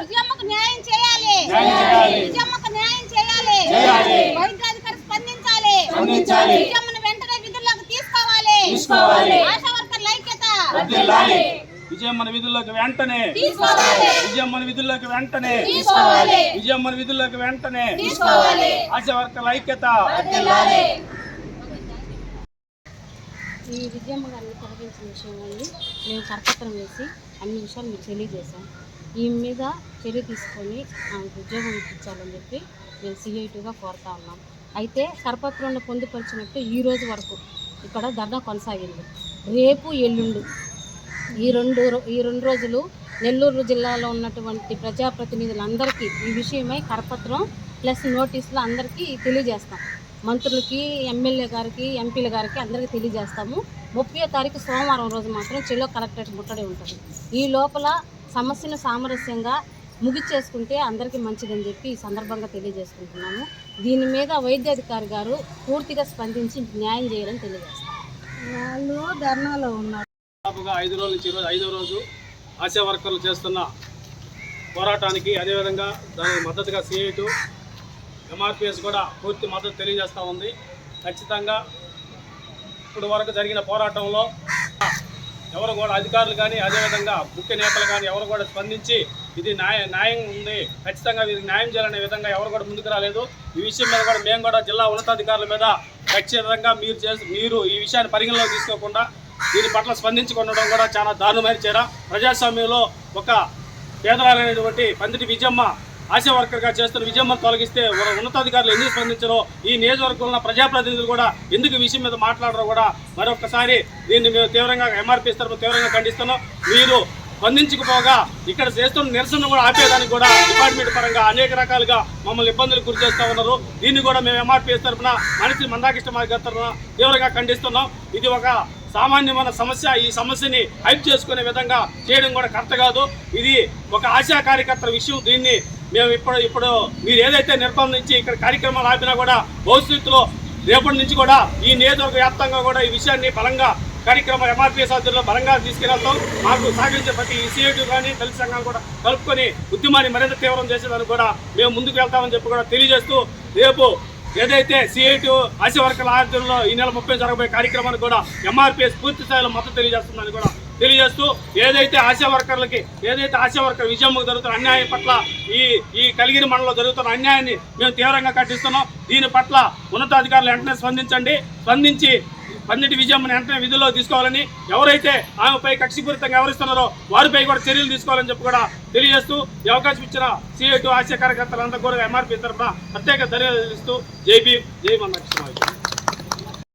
విజయమ్మకు న్యాయం చేయాలి. విజయమ్మకు న్యాయం చేయాలి. వైద్య అధికారి స్పందించాలి. విజయమ్మను వెంటనే విధుల్లోకి తీసుకోవాలి. ఆశా వర్కర్ల ఐక్యత విజయమ్మని విధుల్లోకి వెంటనే. విజయమ్మని విధుల్లోకి వెంటనే. విజయమ్మని విధుల్లోకి వెంటనే. ఆశా వర్కర్ల ఐక్యత ఈ విజయమ్మ గారిని తొలగించిన విషయం అండి మేము కరపత్రం వేసి అన్ని విషయాలు మీకు తెలియజేశాం. ఈ మీద చర్య తీసుకొని ఆమెకు ఉద్యోగం ఇప్పించాలని చెప్పి మేము సిఐటీగా కోరుతా ఉన్నాం. అయితే కరపత్రంలో పొందుపరిచినట్టు ఈ రోజు వరకు ఇక్కడ ధర్నా కొనసాగింది. రేపు ఎల్లుండు ఈ రెండు ఈ రెండు రోజులు నెల్లూరు జిల్లాలో ఉన్నటువంటి ప్రజాప్రతినిధులందరికీ ఈ విషయమై కరపత్రం ప్లస్ నోటీసులు అందరికీ తెలియజేస్తాం. మంత్రులకి ఎమ్మెల్యే గారికి ఎంపీల గారికి అందరికీ తెలియజేస్తాము. ముప్పై తారీఖు సోమవారం రోజు మాత్రం చెల్లో కలెక్టరేట్ ముట్టడి ఉంటుంది. ఈ లోపల సమస్యను సామరస్యంగా ముగిచ్చేసుకుంటే అందరికీ మంచిదని చెప్పి ఈ సందర్భంగా తెలియజేసుకుంటున్నాము. దీని మీద వైద్యాధికారి గారు పూర్తిగా స్పందించి న్యాయం చేయాలని తెలియజేస్తాం వాళ్ళు ధర్నాలో ఉన్నారు. దాదాపుగా ఐదు రోజుల నుంచి ఈరోజు ఐదో రోజు ఆశా వర్కర్లు చేస్తున్న పోరాటానికి అదేవిధంగా దానికి మద్దతుగా సిఐటు ఎంఆర్పిఎస్ కూడా పూర్తి మద్దతు తెలియజేస్తూ ఉంది. ఖచ్చితంగా ఇప్పుడు వరకు జరిగిన పోరాటంలో ఎవరు కూడా అధికారులు కానీ అదేవిధంగా ముఖ్య నేతలు కానీ ఎవరు కూడా స్పందించి ఇది న్యాయ న్యాయం ఉంది. ఖచ్చితంగా వీరికి న్యాయం చేయాలనే విధంగా ఎవరు కూడా ముందుకు రాలేదు. ఈ విషయం మీద కూడా మేము కూడా జిల్లా ఉన్నతాధికారుల మీద ఖచ్చితంగా మీరు చేసి మీరు ఈ విషయాన్ని పరిగణలోకి తీసుకోకుండా దీని పట్ల స్పందించుకుండడం కూడా చాలా దారుణమైన చేరా. ప్రజాస్వామ్యంలో ఒక పేదరాలైనటువంటి పందిటి విజయమ్మ ఆశా వర్కర్గా చేస్తున్న విజయమ్మను తొలగిస్తే ఉన్నతాధికారులు ఎందుకు స్పందించరో ఈ నియోజకవర్గంలో ఉన్న ప్రజాప్రతినిధులు కూడా ఎందుకు విషయం మీద మాట్లాడరో కూడా మరొకసారి దీన్ని మేము తీవ్రంగా ఎంఆర్పీ తరఫున తీవ్రంగా ఖండిస్తున్నాం. మీరు స్పందించకపోగా ఇక్కడ చేస్తున్న నిరసన కూడా ఆపేదానికి కూడా డిపార్ట్మెంట్ పరంగా అనేక రకాలుగా మమ్మల్ని ఇబ్బందులు గురి చేస్తూ ఉన్నారు. దీన్ని కూడా మేము ఎంఆర్పీఎస్ తరఫున మనిషి మందాకృష్ణ మార్గ తరఫున తీవ్రంగా ఖండిస్తున్నాం. ఇది ఒక సామాన్యమైన సమస్య ఈ సమస్యని హైప్ చేసుకునే విధంగా చేయడం కూడా కరెక్ట్ కాదు. ఇది ఒక ఆశా కార్యకర్తల విషయం. దీన్ని మేము ఇప్పుడు ఇప్పుడు మీరు ఏదైతే నిర్బంధించి ఇక్కడ కార్యక్రమాలు ఆపినా కూడా భవిష్యత్తులో రేపటి నుంచి కూడా ఈ నియోజకవర్గ వ్యాప్తంగా కూడా ఈ విషయాన్ని బలంగా కార్యక్రమం ఎంఆర్పీఎస్ ఆధ్వర్యంలో బలంగా తీసుకెళ్తాం. మాకు సహకరించే ప్రతి ఈసీఐటీ కానీ దళిత సంఘాలు కూడా కలుపుకొని ఉద్యమాన్ని మరింత తీవ్రం చేసేదానికి కూడా మేము ముందుకు వెళ్తామని చెప్పి కూడా తెలియజేస్తూ రేపు ఏదైతే సిఐటి ఆశా వర్కర్ల ఆధ్వర్యంలో ఈ నెల ముప్పై జరగబోయే కార్యక్రమానికి కూడా ఎంఆర్పిఎస్ పూర్తి స్థాయిలో మద్దతు తెలియజేస్తుందని కూడా తెలియజేస్తూ ఏదైతే ఆశా వర్కర్లకి ఏదైతే ఆశా వర్కర్ విజయమ్మకు జరుగుతున్న అన్యాయం పట్ల ఈ ఈ కలిగిరి మండలంలో జరుగుతున్న అన్యాయాన్ని మేము తీవ్రంగా ఖండిస్తున్నాం. దీని పట్ల ఉన్నతాధికారులు వెంటనే స్పందించండి. స్పందించి పన్నెండు విజయమ్మని వెంటనే విధుల్లో తీసుకోవాలని ఎవరైతే ఆమెపై కక్షిపూరితంగా వ్యవహరిస్తున్నారో వారిపై కూడా చర్యలు తీసుకోవాలని చెప్పి కూడా తెలియజేస్తూ ఈ అవకాశం ఇచ్చిన సిఐటు ఆశయ కార్యకర్తలందరూ కార్యకర్తలంతా కూడా ఎంఆర్పీ తరఫున ప్రత్యేక ధన్యవాదాలు ఇస్తూ జై భీమ్ జై మన